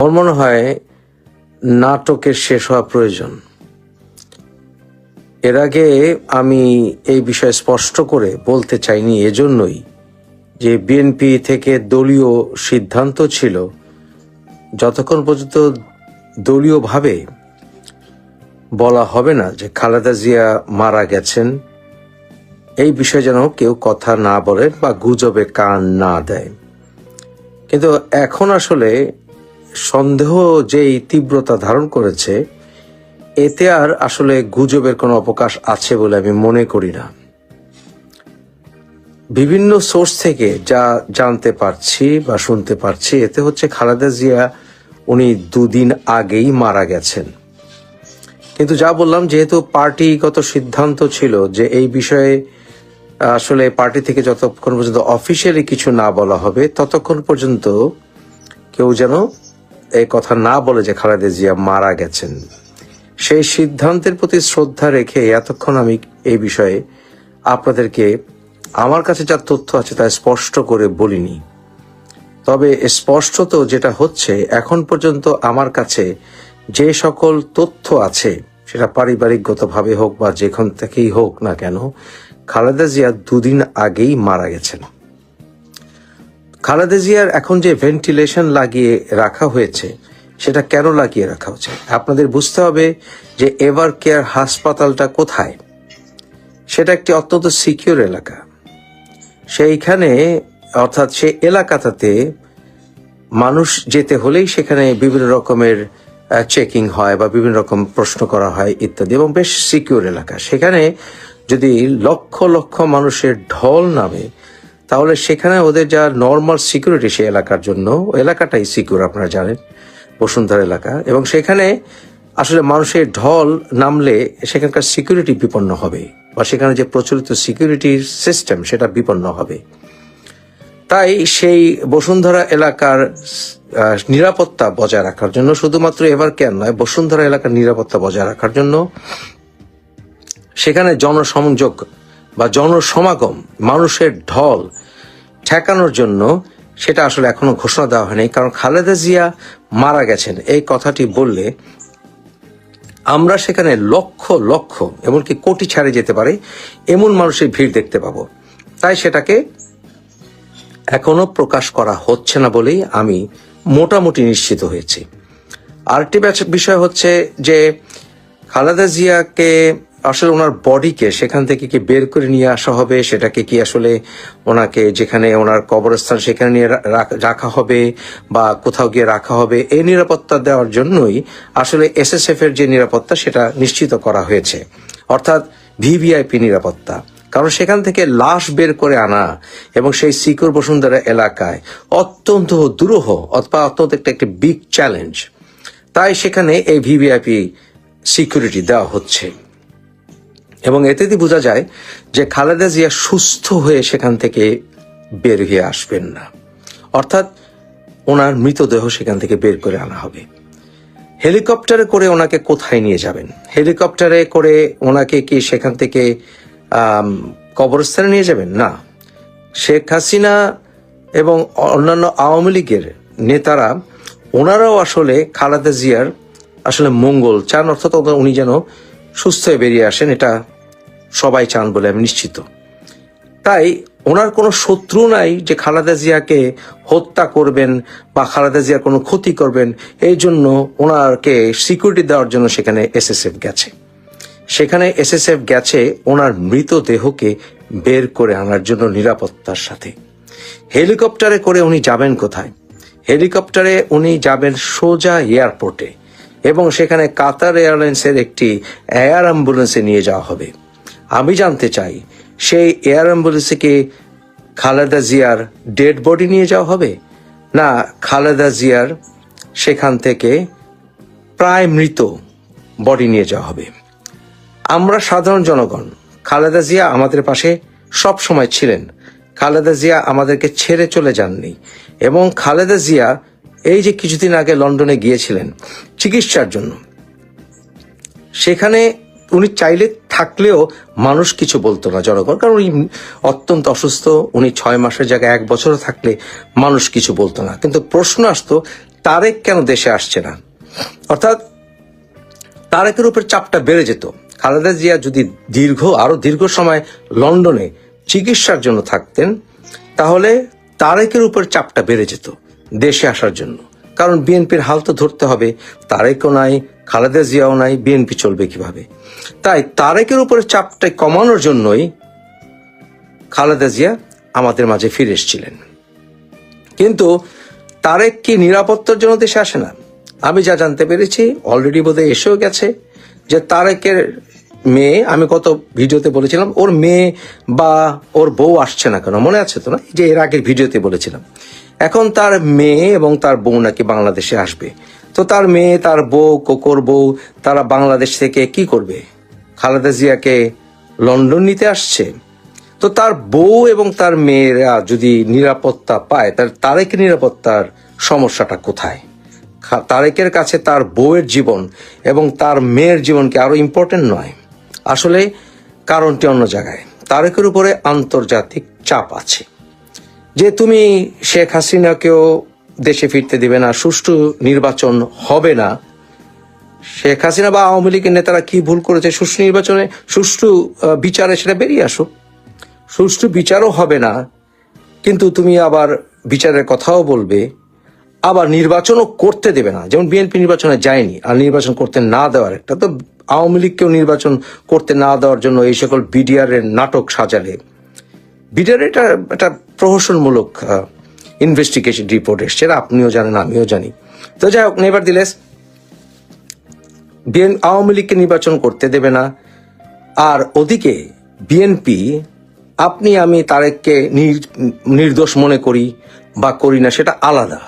আমার মনে হয় নাটকের শেষ হওয়া প্রয়োজন। এর আগে আমি এই বিষয়ে স্পষ্ট করে বলতে চাইনি এজন্যই যে বিএনপি থেকে দলীয় সিদ্ধান্ত ছিল, যতক্ষণ পর্যন্ত দলীয়ভাবে বলা হবে না যে খালেদা জিয়া মারা গেছেন, এই বিষয়ে যেন কেউ কথা না বলেন বা গুজবে কান না দেয়। কিন্তু এখন আসলে সন্দেহ যেই তীব্রতা ধারণ করেছে, এতে আর আসলে গুজবের কোনো অবকাশ আছে বলে আমি মনে করি না। বিভিন্ন সোর্স থেকে যা জানতে পারছি বা শুনতে পারছি, এতে হচ্ছে খালেদা জিয়া উনি দুদিন আগেই মারা গেছেন। কিন্তু যা বললাম, যেহেতু পার্টিগত সিদ্ধান্ত ছিল যে এই বিষয়ে, আসলে পার্টি থেকে যতক্ষণ পর্যন্ত অফিসিয়ালি কিছু না বলা হবে, ততক্ষণ পর্যন্ত কেউ যেন এই কথা না বলে যে খালেদা জিয়া মারা গেছেন, সেই সিদ্ধান্তের প্রতি শ্রদ্ধা রেখে এতক্ষণ আমি এই বিষয়ে আপনাদেরকে আমার কাছে যা তথ্য আছে তা স্পষ্ট করে বলিনি। তবে স্পষ্টত যেটা হচ্ছে, এখন পর্যন্ত আমার কাছে যে সকল তথ্য আছে, সেটা পারিবারিকগতভাবে হোক বা যেখান থেকেই হোক না কেন, খালেদা জিয়া দুদিন আগেই মারা গেছেন। খালেদা জিয়ার এখন যে ভেন্টিলেশন লাগিয়ে রাখা হয়েছে, সেটা কেন লাগিয়ে রাখা হচ্ছে? আপনাদের বুঝতে হবে যে এভার কেয়ার হাসপাতালটা কোথায়? সেটা একটি অত্যন্ত সিকিউর এলাকা। সেইখানে, অর্থাৎ সে এলাকাটাতে মানুষ যেতে হলেই সেখানে বিভিন্ন রকমের চেকিং হয় বা বিভিন্ন রকম প্রশ্ন করা হয় ইত্যাদি এবং বেশ সিকিউর এলাকা। সেখানে যদি লক্ষ লক্ষ মানুষের ঢল নামে তাহলে সেখানে ওদের যা নর্মাল সিকিউরিটি সে এলাকার জন্য এলাকাটাই সিকিউর আপনারা জানেন, বসুন্ধরা এলাকা। এবং সেখানে আসলে মানুষের ঢল নামলে সেখানকার সিকিউরিটি বিপন্ন হবে, বা সেখানে যে প্রচলিত সিকিউরিটি সিস্টেম সেটা বিপন্ন হবে। তাই সেই বসুন্ধরা এলাকার নিরাপত্তা বজায় রাখার জন্য, শুধুমাত্র এবার কেন নয়, বসুন্ধরা এলাকার নিরাপত্তা বজায় রাখার জন্য সেখানে জনসংযোগ বা জনসমাগম, মানুষের ঢল ঠেকানোর জন্য সেটা আসলে এখনও ঘোষণা দেওয়া হয়নি, কারণ খালেদা জিয়া মারা গেছেন। এই কথাটি বললে আমরা সেখানে লক্ষ লক্ষ, এমনকি কোটি ছাড়ে যেতে পারে, এমন মানুষের ভিড় দেখতে পাবো। তাই সেটাকে এখনও প্রকাশ করা হচ্ছে না বলেই আমি মোটামুটি নিশ্চিত হয়েছি। আরেকটি বিষয় হচ্ছে যে খালেদা জিয়াকে আসলে ওনার বডিকে সেখান থেকে কি বের করে নিয়ে আসা হবে? সেটাকে কি আসলে ওনাকে যেখানে ওনার কবরস্থান সেখানে নিয়ে রাখা হবে বা কোথাও গিয়ে রাখা হবে? এই নিরাপত্তা দেওয়ার জন্যই আসলে এসএসএফ এর যে নিরাপত্তা সেটা নিশ্চিত করা হয়েছে। অর্থাৎ ভিভিআইপি নিরাপত্তা। কারণ সেখান থেকে লাশ বের করে আনা এবং সেই সিকিউর বসুন্ধরা এলাকায় অত্যন্ত দুরূহ অথবা অত্যন্ত একটা, একটি বিগ চ্যালেঞ্জ তাই সেখানে এই ভিভিআইপি সিকিউরিটি দেওয়া হচ্ছে। এবং এতেই বোঝা যায় যে খালেদা জিয়া সুস্থ হয়ে সেখান থেকে বের হয়ে আসবেন না। অর্থাৎ ওনার মৃতদেহ সেখান থেকে বের করে আনা হবে। হেলিকপ্টারে করে ওনাকে কোথায় নিয়ে যাবেন? হেলিকপ্টারে করে ওনাকে কি সেখান থেকে কবরস্থানে নিয়ে যাবেন? না। শেখ হাসিনা এবং অন্যান্য আওয়ামী লীগের নেতারা, ওনারাও আসলে খালেদা জিয়ার আসলে মঙ্গল চান। অর্থাৎ উনি যেন সুস্থ হয়ে বেরিয়ে আসেন, এটা সবাই চান বলে আমি নিশ্চিত। তাই ওনার কোনো শত্রু নাই যে খালেদা জিয়াকে হত্যা করবেন বা খালেদা জিয়ার কোনো ক্ষতি করবেন, এই জন্য ওনাকে সিকিউরিটি দেওয়ার জন্য সেখানে এসএসএফ গেছে। সেখানে এসএসএফ গেছে ওনার মৃতদেহকে বের করে আনার জন্য নিরাপত্তার সাথে। হেলিকপ্টারে করে উনি যাবেন কোথায়? হেলিকপ্টারে উনি যাবেন সোজা এয়ারপোর্টে। এবং সেখানে কাতার এয়ারলাইন্সের একটি এয়ার অ্যাম্বুলেন্সে নিয়ে যাওয়া হবে। আমি জানতে চাই, সেই এয়ার অ্যাম্বুলেন্সে কি খালেদা জিয়ার ডেড বডি নিয়ে যাওয়া হবে? না, খালেদা জিয়ার সেখান থেকে প্রায় মৃত বডি নিয়ে যাওয়া হবে। আমরা সাধারণ জনগণ, খালেদা জিয়া আমাদের পাশে সব সময় ছিলেন। খালেদা জিয়া আমাদেরকে ছেড়ে চলে যাননি এবং খালেদা জিয়া এই যে কিছুদিন আগে লন্ডনে গিয়েছিলেন চিকিৎসার জন্য, সেখানে উনি চাইলে থাকলেও মানুষ কিছু বলতো না জনগণ, কারণ উনি অত্যন্ত অসুস্থ, উনি ছয় মাসের জায়গায় এক বছর থাকলে মানুষ কিছু বলতো না। কিন্তু প্রশ্ন আসতো, তারেক কেন দেশে আসছে না? অর্থাৎ তারেকের উপর চাপটা বেড়ে যেত। খালেদা জিয়া যদি দীর্ঘ, আরও দীর্ঘ সময় লন্ডনে চিকিৎসার জন্য থাকতেন, তাহলে তারেকের উপর চাপটা বেড়ে যেত। দেশে আসার জন্য। কারণ বিএনপির হাল তো ধরতে হবে, তারেকও নাই, খালেদা জিয়াও নাই, বিএনপি চলবে কীভাবে? তাই তারেকের উপরে চাপটা কমানোর জন্যই খালেদা জিয়া আমাদের মাঝে ফিরে এসেছিলেন। কিন্তু তারেক কি নিরাপত্তার জন্য দেশে আসে না? আমি যা জানতে পেরেছি অলরেডি বোধহয় এসেও গেছে যে তারেকের মেয়ে, আমি কত ভিডিওতে বলেছিলাম, ওর মেয়ে বা ওর বউ আসছে না কেন? মনে আছে তো না? যে এর আগের ভিডিওতে বলেছিলাম। এখন তার মেয়ে এবং তার বউ নাকি বাংলাদেশে আসবে। তো তার মেয়ে, তার বউ, কোকর বউ, তারা বাংলাদেশ থেকে কি করবে? খালেদা জিয়াকে লন্ডন নিতে আসছে। তো তার বউ এবং তার মেয়েরা যদি নিরাপত্তা পায়, তার তারেকের নিরাপত্তার সমস্যাটা কোথায়? তারেকের কাছে তার বউয়ের জীবন এবং তার মেয়ের জীবনকে আরও আরও ইম্পর্টেন্ট নয়? আসলে কারণটি অন্য জায়গায়। তারেকের উপরে আন্তর্জাতিক চাপ আছে। যে তুমি শেখ হাসিনাকেও দেশে ফিরতে দিবে না, সুষ্ঠু নির্বাচন হবে না, শেখ হাসিনা বা আওয়ামী লীগের নেতারা কি ভুল করেছে সুষ্ঠু নির্বাচনে, সুষ্ঠু বিচারে সেটা বেরিয়ে আসুক। সুষ্ঠু বিচারও হবে না, কিন্তু তুমি আবার বিচারের কথাও বলবে, আবার নির্বাচনও করতে দেবে না। যেমন বিএনপি নির্বাচনে যায়নি, আর নির্বাচন করতে না দেওয়ার একটা, তো আওয়ামী লীগকেও নির্বাচন করতে না দেওয়ার জন্য এই সকল বিডিআর এর নাটক সাজালে। বিডিআর এটা একটা প্রহসনমূলক ইনভেস্টিগেশন রিপোর্ট এসছে। আপনিও জানেন, আমিও জানি। তো যাই হোক নেবার দিলেস, বিএন, আওয়ামী লীগকে নির্বাচন করতে দেবে না। আর ওদিকে বিএনপি, আপনি, আমি তারেককে নির- নির্দোষ মনে করি বা করি না, সেটা আলাদা।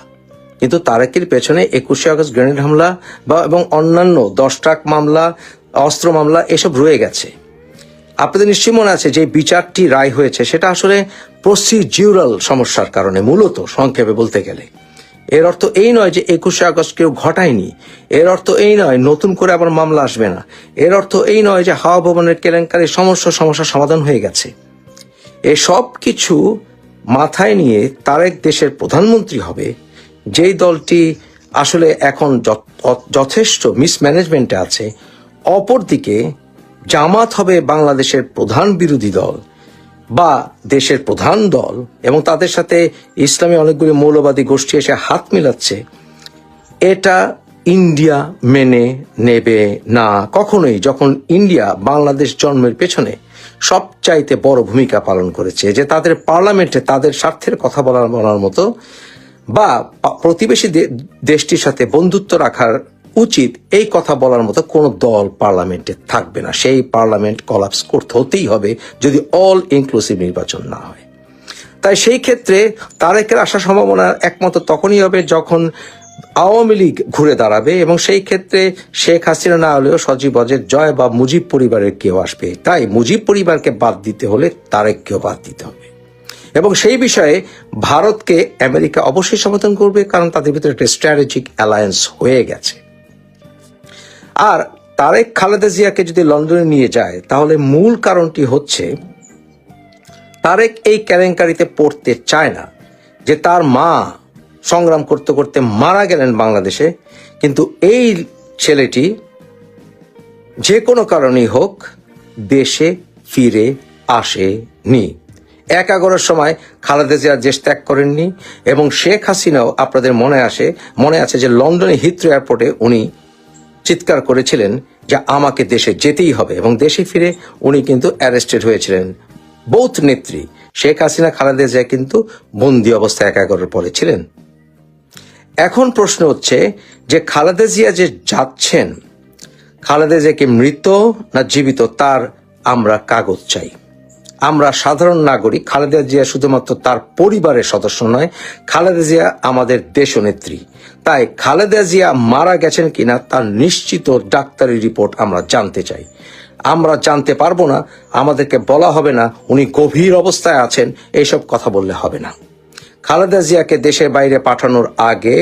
কিন্তু তারেকের পেছনে একুশে আগস্ট গ্রেনেড হামলা বা, এবং অন্যান্য দশ ট্রাক মামলা, অস্ত্র মামলা, এসব রয়ে গেছে। আপনাদের নিশ্চয়ই মনে আছে যে বিচারটি রায় হয়েছে, সেটা আসলে প্রসিজিউরাল সমস্যার কারণে, মূলত সংক্ষেপে বলতে গেলে। এর অর্থ এই নয় যে একুশে আগস্ট কেউ ঘটায়নি। এর অর্থ এই নয়, নতুন করে আবার মামলা আসবে না। এর অর্থ এই নয় যে হাওয়া ভবনের কেলেঙ্কারি সমস্যা সমস্যা সমাধান হয়ে গেছে। এসব কিছু মাথায় নিয়ে তারেক দেশের প্রধানমন্ত্রী হবে, যেই দলটি আসলে এখন যথ- যথেষ্ট মিসম্যানেজমেন্টে আছে, অপরদিকে জামাত হবে বাংলাদেশের প্রধান বিরোধী দল বা দেশের প্রধান দল এবং তাদের সাথে ইসলামী অনেকগুলি মৌলবাদী গোষ্ঠী এসে হাত মিলাচ্ছে, এটা ইন্ডিয়া মেনে নেবে না কখনোই। যখন ইন্ডিয়া বাংলাদেশ জন্মের পেছনে সবচাইতে বড় ভূমিকা পালন করেছে, যে তাদের পার্লামেন্টে তাদের স্বার্থের কথা বলার বলার মতো বা প্রতিবেশী দেশটির সাথে বন্ধুত্ব রাখার উচিত এই কথা বলার মতো কোনো দল পার্লামেন্টে থাকবে না। সেই পার্লামেন্ট কলাপস করতে হতেই হবে যদি অল ইনক্লুসিভ নির্বাচন না হয়। তাই সেই ক্ষেত্রে তারেকের আসার সম্ভাবনা একমাত্র তখনই হবে যখন আওয়ামী লীগ ঘুরে দাঁড়াবে এবং সেই ক্ষেত্রে শেখ হাসিনা না হলেও সজীব অজের জয় বা মুজিব পরিবারের কেউ আসবে। তাই মুজিব পরিবারকে বাদ দিতে হলে তারেককেও বাদ দিতে হবে। এবং সেই বিষয়ে ভারতকে আমেরিকা অবশ্যই সমর্থন করবে কারণ তাদের ভিতরে একটা স্ট্র্যাটেজিক অ্যালায়েন্স হয়ে গেছে। আর তারেক খালেদা জিয়াকে যদি লন্ডনে নিয়ে যায়, তাহলে মূল কারণটি হচ্ছে তারেক এই কেলেঙ্কারিতে পড়তে চায় না, যে তার মা সংগ্রাম করতে করতে মারা গেলেন বাংলাদেশে, কিন্তু এই ছেলেটি যে কোনো কারণেই হোক দেশে ফিরে আসেনি। এক এগারোর সময় খালেদা জিয়া দেশ ত্যাগ করেননি এবং শেখ হাসিনাও আপনাদের মনে আসে, মনে আছে যে লন্ডনে হিথ্রো এয়ারপোর্টে উনি চিৎকার করেছিলেন যে আমাকে দেশে যেতেই হবে এবং দেশে ফিরে উনি কিন্তু অ্যারেস্টেড হয়েছিলেন। বৌথ নেত্রী শেখ হাসিনা খালেদা জিয়া কিন্তু বন্দি অবস্থায় এক এগারোর পরে ছিলেন। এখন প্রশ্ন হচ্ছে যে খালেদা জিয়া যে যাচ্ছেন, খালেদা জিয়া কি মৃত না জীবিত তার আমরা কাগজ চাই। আমরা সাধারণ নাগরিক, খালেদা জিয়া শুধুমাত্র তার পরিবারের সদস্য নয়, খালেদা জিয়া আমাদের দেশনেত্রী। তাই খালেদা জিয়া মারা গেছেন কিনা তার নিশ্চিত ডাক্তারি রিপোর্ট আমরা জানতে চাই। আমরা জানতে পারব না, আমাদেরকে বলা হবে না, উনি গভীর অবস্থায় আছেন, এইসব কথা বললে হবে না। খালেদা জিয়াকে দেশের বাইরে পাঠানোর আগে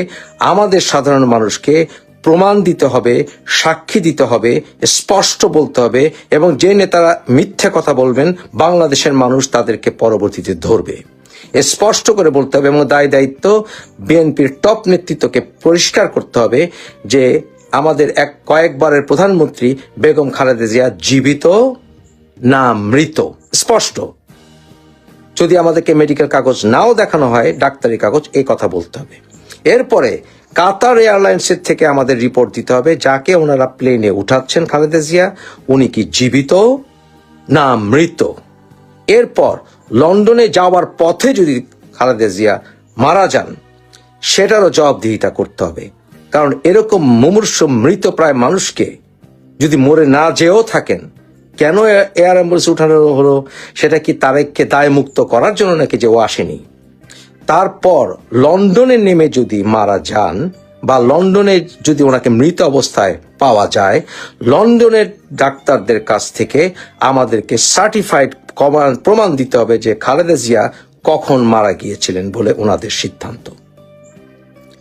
আমাদের সাধারণ মানুষকে প্রমাণ দিতে হবে, সাক্ষী দিতে হবে, স্পষ্ট বলতে হবে এবং যে নেতারা মিথ্যে কথা বলবেন, বাংলাদেশের মানুষ তাদেরকে পরবর্তীতে ধরবে। স্পষ্ট করে বলতে হবে এবং দায় দায়িত্ব বিএনপির টপ নেতৃত্বকে পরিষ্কার করতে হবে যে আমাদের এক কয়েকবারের প্রধানমন্ত্রী বেগম খালেদা জিয়া জীবিত না মৃত। স্পষ্ট। যদি আমাদেরকে মেডিকেল কাগজ নাও দেখানো হয়, ডাক্তারি কাগজ এই কথা বলতে হবে। এরপরে কাতার এয়ারলাইন্সের থেকে আমাদের রিপোর্ট দিতে হবে, যাকে ওনারা প্লেনে উঠাচ্ছেন খালেদা জিয়া। উনি কি জীবিত না মৃত? এরপর লন্ডনে যাওয়ার পথে যদি খালেদা জিয়া মারা যান, সেটারও জবাবদিহিতা করতে হবে। কারণ এরকম মুমূর্ষ মৃত প্রায় মানুষকে যদি মরে না যেও থাকেন, কেন এয়ার অ্যাম্বুলেন্স উঠানো হলো? সেটা কি তারেককে দায় মুক্ত করার জন্য নাকি যে ও আসেনি? তারপর লন্ডনে নেমে যদি মারা যান বা লন্ডনে যদি ওনাকে মৃত অবস্থায় পাওয়া যায়, লন্ডনের ডাক্তারদের কাছ থেকে আমাদেরকে সার্টিফাইড প্রমাণ দিতে হবে যে খালেদা জিয়া কখন মারা গিয়েছিলেন বলে ওনাদের সিদ্ধান্ত।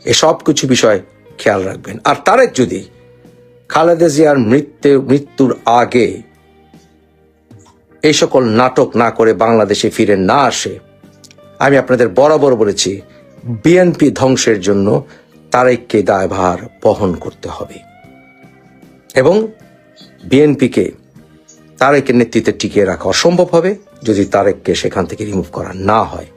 এসব কিছু বিষয় খেয়াল রাখবেন। আর তারেক যদি খালেদা জিয়ার মৃত্যু, মৃত্যুর আগে এই সকল নাটক না করে বাংলাদেশে ফিরে না আসে আমি আপনাদের বরাবর বলেছি বিএনপি ধ্বংসের জন্য তারেককে দায়ভার বহন করতে হবে। এবং বিএনপিকে তারেকের নেতৃত্বে টিকিয়ে রাখা অসম্ভব হবে যদি তারেককে সেখান থেকে রিমুভ করা না হয়।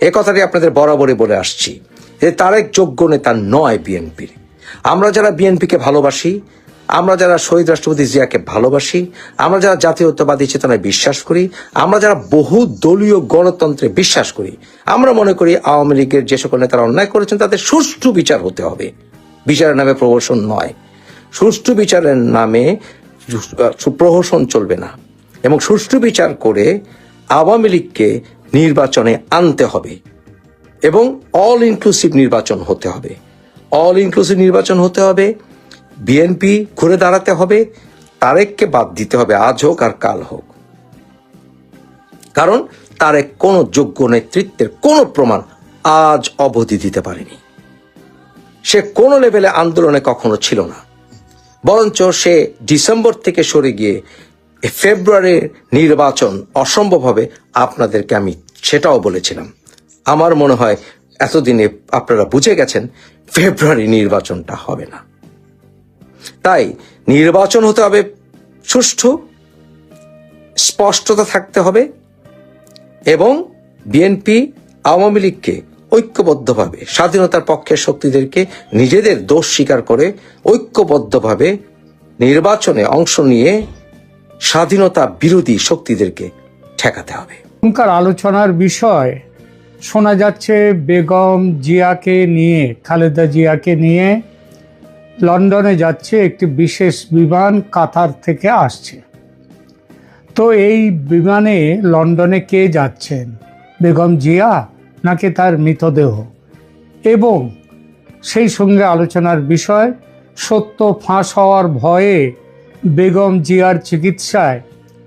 এ কথাটি আপনাদের বরাবরই বলে আসছি যে তারেক যোগ্য নেতা নয় বিএনপির আমরা যারা বিএনপিকে ভালোবাসি আমরা যারা শহীদ রাষ্ট্রপতি জিয়াকে ভালোবাসি, আমরা যারা জাতীয়তাবাদী চেতনায় বিশ্বাস করি, আমরা যারা বহু দলীয় গণতন্ত্রে বিশ্বাস করি, আমরা মনে করি আওয়ামী লীগের যে সকল নেতারা অন্যায় করেছেন তাদের সুষ্ঠু বিচার হতে হবে। বিচারের নামে প্রহসন নয়। সুষ্ঠু বিচারের নামে প্রহসন চলবে না। এবং সুষ্ঠু বিচার করে আওয়ামী লীগকে নির্বাচনে আনতে হবে। এবং অল ইনক্লুসিভ নির্বাচন হতে হবে। অল ইনক্লুসিভ নির্বাচন হতে হবে। বিএনপি ঘুরে দাঁড়াতে হবে, তারেককে বাদ দিতে হবে, আজ হোক আর কাল হোক। কারণ তারেক কোনো যোগ্য নেতৃত্বের কোনো প্রমাণ আজ অবধি দিতে পারেনি। সে কোনো লেভেলে আন্দোলনে কখনো ছিল না। বরঞ্চ সে ডিসেম্বর থেকে সরে গিয়ে ফেব্রুয়ারির নির্বাচন অসম্ভব হবে আপনাদেরকে আমি সেটাও বলেছিলাম। আমার মনে হয় এতদিনে আপনারা বুঝে গেছেন, ফেব্রুয়ারি নির্বাচনটা হবে না। তাই নির্বাচন হতে হবে সুষ্ঠু, স্পষ্টতা থাকতে হবে এবং বিএনপি আওয়ামী লীগকে ঐক্যবদ্ধভাবে, স্বাধীনতার পক্ষের শক্তিদেরকে নিজেদের দোষ স্বীকার করে ঐক্যবদ্ধভাবে নির্বাচনে অংশ নিয়ে স্বাধীনতা বিরোধী শক্তিদেরকে ঠেকাতে হবে। এখনকার আলোচনার বিষয় শোনা যাচ্ছে বেগম জিয়াকে নিয়ে, খালেদা জিয়াকে নিয়ে লন্ডনে যাচ্ছে, একটি বিশেষ বিমান কাতার থেকে আসছে। তো এই বিমানে লন্ডনে কে যাচ্ছেন? বেগম জিয়া নাকি তার মৃতদেহ? এবং সেই সঙ্গে আলোচনার বিষয়, সত্য ফাঁস হওয়ার ভয়ে বেগম জিয়ার চিকিৎসায়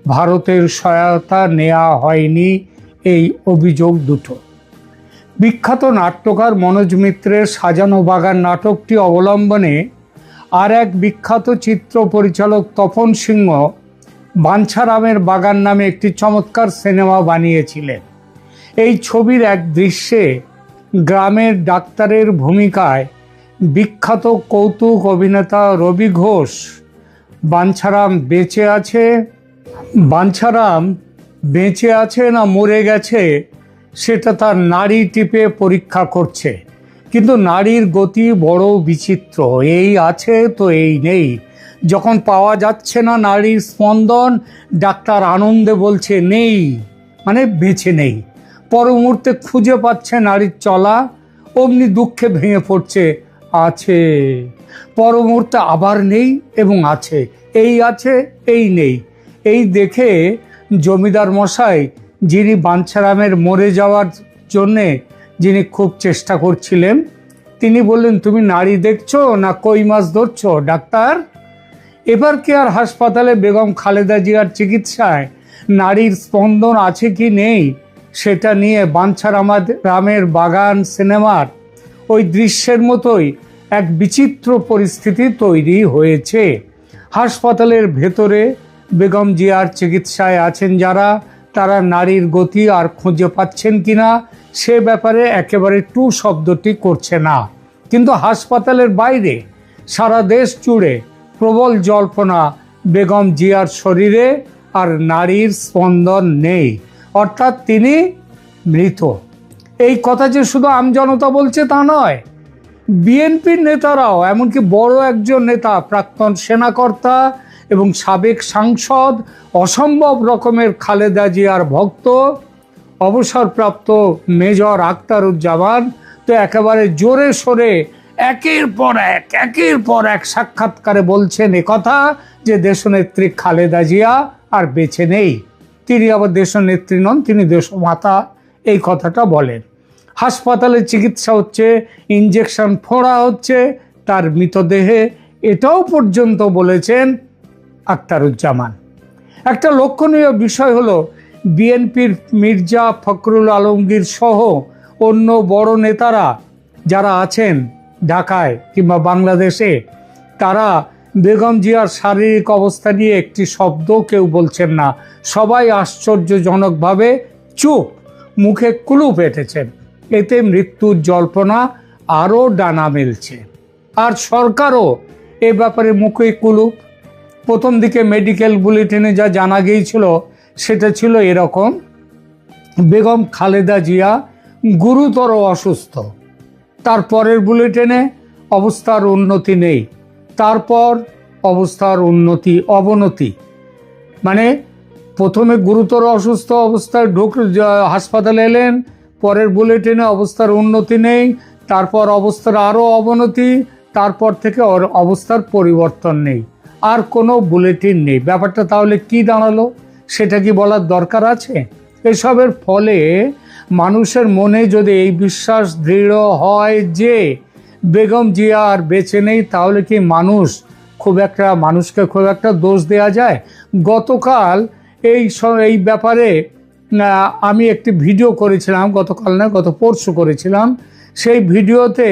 ভারতের সহায়তা নেওয়া হয়নি এই অভিযোগ দুটো। বিখ্যাত নাট্যকার মনোজ মিত্রের সাজানো বাগান নাটকটি অবলম্বনে আর এক বিখ্যাত চিত্র পরিচালক তপন সিংহ বাঞ্ছারামের বাগান নামে একটি চমৎকার সিনেমা বানিয়েছিলেন। এই ছবির এক দৃশ্যে গ্রামের ডাক্তারের ভূমিকায় বিখ্যাত কৌতুক অভিনেতা রবি ঘোষ, বাঞ্ছারাম বেঁচে আছে, বাঞ্ছারাম বেঁচে আছে না মরে গেছে, সেটা তার নারী টিপে পরীক্ষা করছে। কিন্তু নারীর গতি বড় বিচিত্র। এই আছে তো এই নেই। যখন পাওয়া যাচ্ছে না নারীর স্পন্দন, ডাক্তার আনন্দে বলছে, নেই। মানে বেঁচে নেই। পর মুহূর্তে খুঁজে পাচ্ছে নারীর চলা, অমনি দুঃখে ভেঙে পড়ছে, আছে। পর মুহূর্তে আবার নেই এবং আছে। এই আছে, এই নেই। এই দেখে জমিদার মশাই, যিনি বাঞ্ছারামের মরে যাওয়ার জন্যে যিনি খুব চেষ্টা করছিলেন, তিনি বললেন, তুমি নারী দেখছ না কই মাছ ধরছো, ডাক্তার? এবার কি আর হাসপাতালে বেগম খালেদা জিয়ার চিকিৎসায় নারীর স্পন্দন আছে কি নেই, সেটা নিয়ে বাঞ্ছারামাদ রামের বাগান সিনেমার ওই দৃশ্যের মতোই এক বিচিত্র পরিস্থিতি তৈরি হয়েছে। হাসপাতালের ভেতরে বেগম জিয়ার চিকিৎসায় আছেন যারা, তারা নারীর গতি আর খুঁজে পাচ্ছেন কিনা সে ব্যাপারে একেবারে টু শব্দটি করছে না। কিন্তু হাসপাতালের বাইরে সারা দেশ জুড়ে প্রবল জল্পনা, বেগম জিয়ার শরীরে আর নারীর স্পন্দন নেই। অর্থাৎ তিনি মৃত। এই কথা যে শুধু আমজনতা বলছে তা নয়, বিএনপির নেতারাও, এমনকি বড় একজন নেতা, প্রাক্তন সেনাকর্তা এবং সাবেক সাংসদ অসম্ভব রকমের খালেদা জিয়ার ভক্ত অবসরপ্রাপ্ত মেজর আখতারুজ্জামান তো একেবারে জোরে সোরে একের পর এক, একের পর এক সাক্ষাৎকারে বলছেন কথা যে দেশনেত্রী খালেদা জিয়া আর বেছে নেই। তিনি আবার দেশনেত্রী নন, তিনি দেশমাতা। এই কথাটা বলেন। হাসপাতালে চিকিৎসা হচ্ছে ইঞ্জেকশন ফোড়া হচ্ছে, তার মৃতদেহে এটাও পর্যন্ত বলেছেন আক্তারুজ্জামান একটা লক্ষণীয় বিষয় হলো বিএনপির মির্জা ফখরুল আলমগীর সহ অন্য বড় নেতারা যারা আছেন ঢাকায় কিংবা বাংলাদেশে, তারা বেগম জিয়ার শারীরিক অবস্থা নিয়ে একটি শব্দ কেউ বলছেন না। সবাই আশ্চর্যজনকভাবে চুপ, মুখে কুলুপ এঁটেছেন এতে মৃত্যুর জল্পনা আরও ডানা মেলছে। আর সরকারও এ ব্যাপারে মুখে কুলুপ প্রথম দিকে মেডিকেল বুলেটিনে যা জানা গিয়েছিল সেটা ছিল এরকম। বেগম খালেদা জিয়া গুরুতর অসুস্থ। তারপরের বুলেটিনে অবস্থার উন্নতি নেই। তারপর অবস্থার উন্নতি অবনতি। মানে প্রথমে গুরুতর অসুস্থ অবস্থায় ঢুক হাসপাতালে এলেন, পরের বুলেটিনে অবস্থার উন্নতি নেই, তারপর অবস্থার আরও অবনতি, তারপর থেকে অবস্থার পরিবর্তন নেই। আর কোনো বুলেটিন নেই। ব্যাপারটা তাহলে কি দাঁড়াল? সেটা কি বলার দরকার আছে? এসবের ফলে মানুষের মনে যদি এই বিশ্বাস দৃঢ় হয় যে বেগম জিয়া আর বেঁচে নেই, তাহলে কি মানুষ খুব একটা, মানুষকে খুব একটা দোষ দেয়া যায়? গতকাল এই এই ব্যাপারে আমি একটি ভিডিও করেছিলাম, গতকাল না, গত পরশু করেছিলাম। সেই ভিডিওতে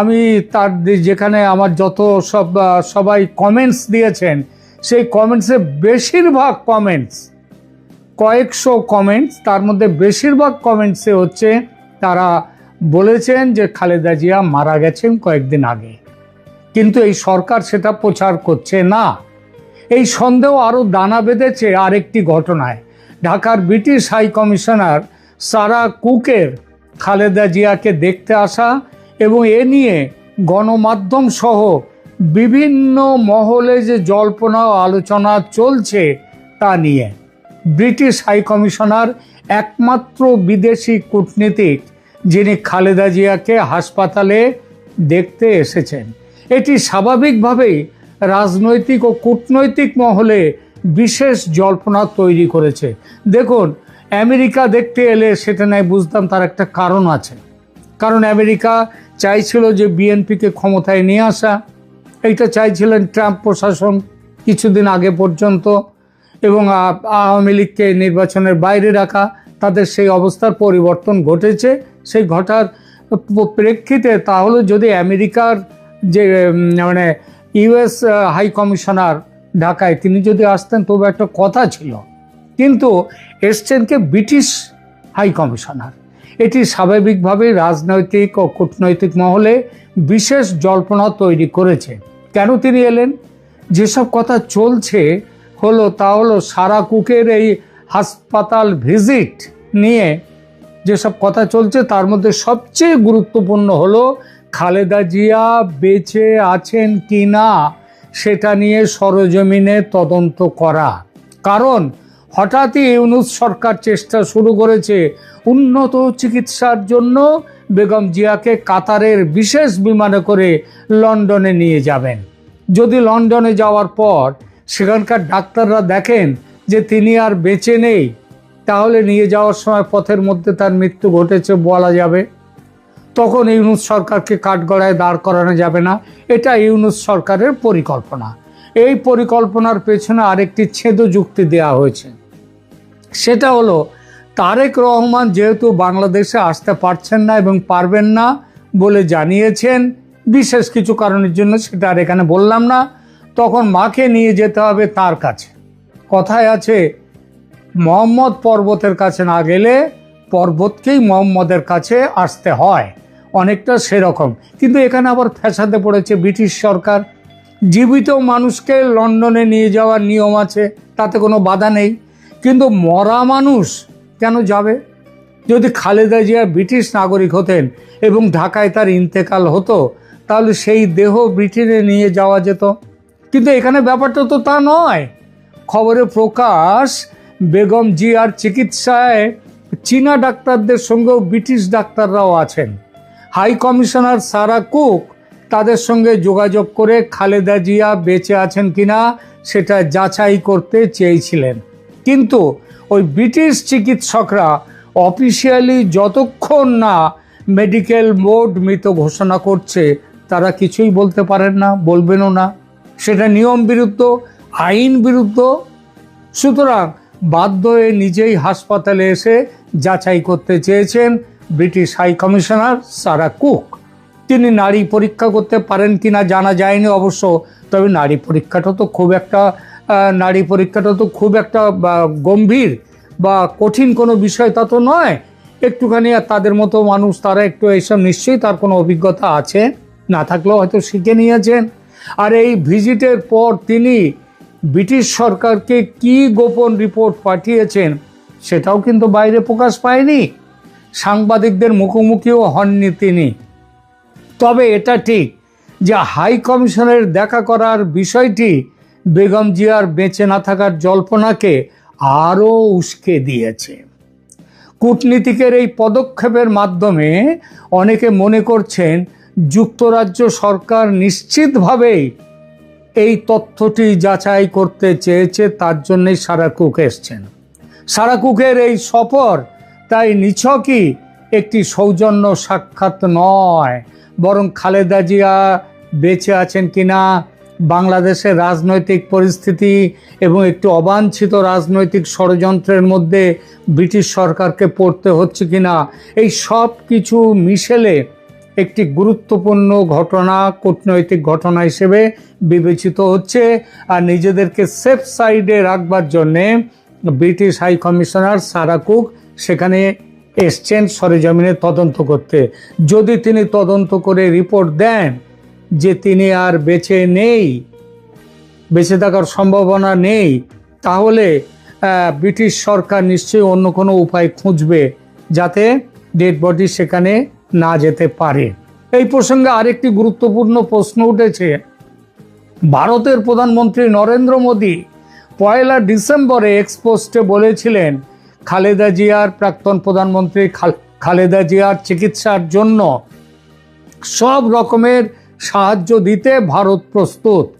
আমি তার যেখানে আমার যত সব সবাই কমেন্টস দিয়েছেন, সেই কমেন্টসে বেশিরভাগ কমেন্টস কয়েকশো কমেন্টস তার মধ্যে বেশিরভাগ কমেন্টসে হচ্ছে তারা বলেছেন যে খালেদা জিয়া মারা গেছেন কয়েকদিন আগে। কিন্তু এই সরকার সেটা প্রচার করছে না। এই সন্দেহ আরও দানা বেঁধেছে আরেকটি ঘটনায়। ঢাকার ব্রিটিশ হাই কমিশনার সারা কুকের খালেদা জিয়াকে দেখতে আসা এবং এ নিয়ে গণমাধ্যম সহ বিভিন্ন মহলে যে জল্পনা ও আলোচনা চলছে তা নিয়ে। ব্রিটিশ হাই কমিশনার একমাত্র বিদেশি কূটনীতিক যিনি খালেদা জিয়াকে হাসপাতালে দেখতে এসেছেন। এটি স্বাভাবিকভাবেই রাজনৈতিক ও কূটনৈতিক মহলে বিশেষ জল্পনা তৈরি করেছে। দেখুন, আমেরিকা দেখতে এলে সেটা নয় বুঝতাম তার একটা কারণ আছে। কারণ আমেরিকা চাইছিল যে বিএনপিকে ক্ষমতায় নিয়ে আসা। এইটা চাইছিলেন ট্রাম্প প্রশাসন কিছুদিন আগে পর্যন্ত। এবং আওয়ামী লীগকে নির্বাচনের বাইরে রাখা, তাদের সেই অবস্থার পরিবর্তন ঘটেছে। সেই ঘটার প্রেক্ষিতে তাহলে যদি আমেরিকার যে মানে ইউএস হাই কমিশনার ঢাকায় তিনি যদি আসতেন, তবু একটা কথা ছিল। কিন্তু এসছেন কে ব্রিটিশ হাই কমিশনার। এটি স্বাভাবিকভাবে রাজনৈতিক ও কূটনৈতিক মহলে বিশেষ জল্পনা তৈরি করেছে। কেন তিনি এলেন? যেসব কথা চলছে হলো তা হলো সারা কুকের এই হাসপাতাল ভিজিট নিয়ে যেসব কথা চলছে, তার মধ্যে সবচেয়ে গুরুত্বপূর্ণ হলো খালেদা জিয়া বেঁচে আছেন কি না, সেটা নিয়ে সরজমিনে তদন্ত করা। কারণ হঠাৎই ইউনুস সরকার চেষ্টা শুরু করেছে উন্নত চিকিৎসার জন্য বেগম জিয়াকে কাতারের বিশেষ বিমানে করে লন্ডনে নিয়ে যাবেন। যদি লন্ডনে যাওয়ার পর সেখানকার ডাক্তাররা দেখেন যে তিনি আর বেঁচে নেই, তাহলে নিয়ে যাওয়ার সময় পথের মধ্যে তার মৃত্যু ঘটেছে বলা যাবে। তখন ইউনুস সরকারকে কাঠগড়ায় দাঁড় করানো যাবে না। এটা ইউনুস সরকারের পরিকল্পনা। এই পরিকল্পনার পেছনে আরেকটি ছেদ যুক্তি দেওয়া হয়েছে। সেটা হলো, তারেক রহমান যেহেতু বাংলাদেশে আসতে পারছেন না এবং পারবেন না বলে জানিয়েছেন, বিশেষ কিছু কারণের জন্য সেটা আর এখানে বললাম না। তখন মাকে নিয়ে যেতে হবে তার কাছে। কথায় আছে, মোহাম্মদ পর্বতের কাছে না গেলে পর্বতকেই মোহাম্মদের কাছে আসতে হয়। অনেকটা সেরকম। কিন্তু এখানে আবার ফ্যাসাদে পড়েছে, ব্রিটিশ সরকার জীবিত মানুষকে লন্ডনে নিয়ে যাওয়ার নিয়ম আছে, তাতে কোনো বাধা নেই। কিন্তু মরা মানুষ কেন যাবে? যদি খালেদা জিয়া ব্রিটিশ নাগরিক হতেন এবং ঢাকায় তার ইন্তেকাল হতো, তাহলে সেই দেহ ব্রিটেনে নিয়ে যাওয়া যেত। কিন্তু এখানে ব্যাপারটা তো তা নয়। খবরে প্রকাশ, বেগম জিয়ার চিকিৎসায় চীনা ডাক্তারদের সঙ্গেও ব্রিটিশ ডাক্তাররাও আছেন। হাই কমিশনার সারা কুক তাদের সঙ্গে যোগাযোগ করে খালেদা জিয়া বেঁচে আছেন কিনা সেটা যাচাই করতে চেয়েছিলেন। কিন্তু ওই ব্রিটিশ চিকিৎসকরা অফিসিয়ালি যতক্ষণ না মেডিকেল মোড মৃত ঘোষণা করছে, তারা কিছুই বলতে পারেন না, বলবেনও না। সেটা নিয়ম বিরুদ্ধ, আইন বিরুদ্ধ। সুতরাং বাধ্য হয়ে নিজেই হাসপাতালে এসে যাচাই করতে চেয়েছেন British high commissioner Sarah Cook. তিনি নারী পরীক্ষা করতে পারেন কিনা জানা যায়নি অবশ্য, তবে নারী পরীক্ষাটা তো খুব একটা নারী পরীক্ষাটা তো খুব একটা গম্ভীর বা কঠিন কোনো বিষয় তা তো নয়। একটুখানি আর তাদের মতো মানুষ, তারা একটু এইসব নিশ্চয়ই তার কোনো অভিজ্ঞতা আছে, না থাকলেও হয়তো শিখে নিয়েছেন। আর এই ভিজিটের পর তিনি ব্রিটিশ সরকারকে কি গোপন রিপোর্ট পাঠিয়েছেন সেটাও কিন্তু বাইরে প্রকাশ পায়নি। সাংবাদিকদের মুখোমুখিও হননি তিনি। তবে এটা ঠিক যে হাই কমিশনের দেখা করার বিষয়টি বেগম জিয়ার বেঁচে না থাকার জল্পনাকে আরও উস্কে দিয়েছে। কূটনীতিকের এই পদক্ষেপের মাধ্যমে অনেকে মনে করছেন যুক্তরাজ্য সরকার নিশ্চিতভাবেই এই তথ্যটি যাচাই করতে চেয়েছে, তার জন্যই সারা কুক এসছেন। সারা কুকের এই সফর তাই নিছকই একটি সৌজন্য সাক্ষাৎ নয়, বরং খালেদা জিয়া বেঁচে আছেন কিনা, বাংলাদেশের রাজনৈতিক পরিস্থিতি এবং একটি অবাঞ্ছিত রাজনৈতিক ষড়যন্ত্রের মধ্যে ব্রিটিশ সরকারকে পড়তে হচ্ছে কিনা, এই সব কিছু মিশেলে একটি গুরুত্বপূর্ণ ঘটনা, কূটনৈতিক ঘটনা হিসেবে বিবেচিত হচ্ছে আর নিজেদেরকে সেফ সাইডে রাখবার জন্যে British high commissioner Sarah Cook সেখানে এসছেন সরেজমিনে তদন্ত করতে। যদি তিনি তদন্ত করে রিপোর্ট দেন যে তিনি আর বেঁচে নেই, বেঁচে থাকার সম্ভাবনা নেই, তাহলে ব্রিটিশ সরকার নিশ্চয়ই অন্য কোনো উপায় খুঁজবে যাতে ডেড বডি সেখানে না যেতে পারে। এই প্রসঙ্গে আরেকটি গুরুত্বপূর্ণ প্রশ্ন উঠেছে। ভারতের প্রধানমন্ত্রী নরেন্দ্র মোদী পয়লা ডিসেম্বরে এক্সপোস্টে বলেছিলেন, খালেদা জিয়ার প্রাক্তন প্রধানমন্ত্রী খাল- খালেদা জিয়ার চিকিৎসার জন্য সব রকমের সাহায্য দিতে ভারত প্রস্তুত।